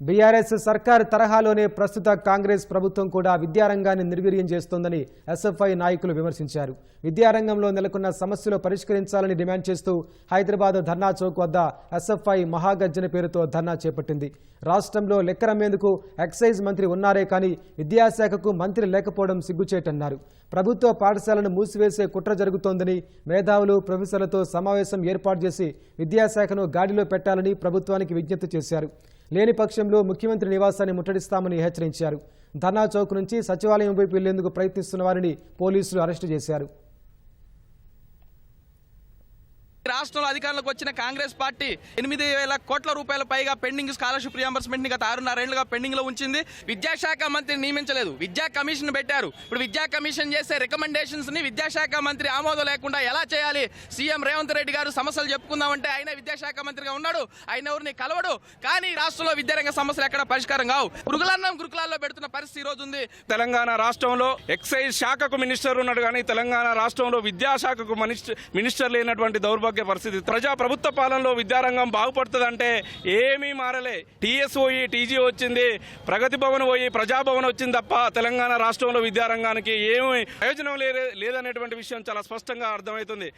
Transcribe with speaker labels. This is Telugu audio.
Speaker 1: బీఆర్ఎస్ సర్కార్ తరహాలోనే ప్రస్తుత కాంగ్రెస్ ప్రభుత్వం కూడా విద్యారంగాన్ని నిర్వీర్యం చేస్తోందని ఎస్ఎఫ్ఐ నాయకులు విమర్శించారు. విద్యారంగంలో నెలకొన్న సమస్యలు పరిష్కరించాలని డిమాండ్ చేస్తూ హైదరాబాద్ ధర్నా చౌక్ వద్ద ఎస్ఎఫ్ఐ మహాగర్జన పేరుతో ధర్నా చేపట్టింది. రాష్ట్రంలో లెక్కరమ్మేందుకు ఎక్సైజ్ మంత్రి ఉన్నారే కానీ విద్యాశాఖకు మంత్రి లేకపోవడం సిగ్గుచేటన్నారు. ప్రభుత్వ పాఠశాలను మూసివేసే కుట్ర జరుగుతోందని మేధావులు ప్రొఫెసర్లతో సమావేశం ఏర్పాటు చేసి విద్యాశాఖను గాడిలో పెట్టాలని ప్రభుత్వానికి విజ్ఞప్తి చేశారు. లేని పక్షంలో ముఖ్యమంత్రి నివాసాన్ని ముట్టడిస్తామని హెచ్చరించారు. ధర్నా చౌక్ నుంచి సచివాలయం వైపు వెళ్ళేందుకు ప్రయత్నిస్తున్న వారిని పోలీసులు అరెస్టు చేశారు.
Speaker 2: రాష్ట్రంలో అధికారంలోకి వచ్చిన కాంగ్రెస్ పార్టీ ఎనిమిది వేల కోట్ల రూపాయల పైగా పెండింగ్ స్కాలర్షిప్ రియంబర్స్మెంట్ని గత ఆరున్నరేళ్ళుగా పెండింగ్లో ఉంచింది. విద్యాశాఖ మంత్రిని నియమించలేదు. విద్యా కమిషన్ పెట్టారు. ఇప్పుడు విద్యా కమిషన్ చేసే రికమెండేషన్స్ని విద్యాశాఖ మంత్రి ఆమోదం లేకుండా ఎలా చేయాలి? సీఎం రేవంత్ రెడ్డి గారు సమస్యలు చెప్పుకుందామంటే ఆయన విద్యాశాఖ మంత్రిగా ఉన్నాడు. ఆయన ఎవరిని కలవడు. కానీ రాష్ట్రంలో విద్యారంగ సమస్యలు ఎక్కడ పరిష్కారం కావు. గురుకులన్నం గురుకులాల్లో పెడుతున్న పరిస్థితి ఈ ఉంది.
Speaker 3: తెలంగాణ రాష్ట్రంలో ఎక్సైజ్ శాఖకు మినిస్టర్ ఉన్నాడు కానీ తెలంగాణ రాష్ట్రంలో విద్యాశాఖకు మినిస్టర్ లేనటువంటి దౌర్భాగ్యం పరిస్థితి. ప్రజా ప్రభుత్వ పాలనలో విద్యారంగం బాగుపడుతుందంటే ఏమీ మారలే. టీఎస్ పోయి టీజీ వచ్చింది ప్రగతి భవన్ పోయి ప్రజాభవన్ వచ్చింది తప్ప తెలంగాణ రాష్ట్రంలో విద్యారంగానికి ఏమీ ప్రయోజనం లేదనేటువంటి విషయం చాలా స్పష్టంగా అర్థమవుతుంది.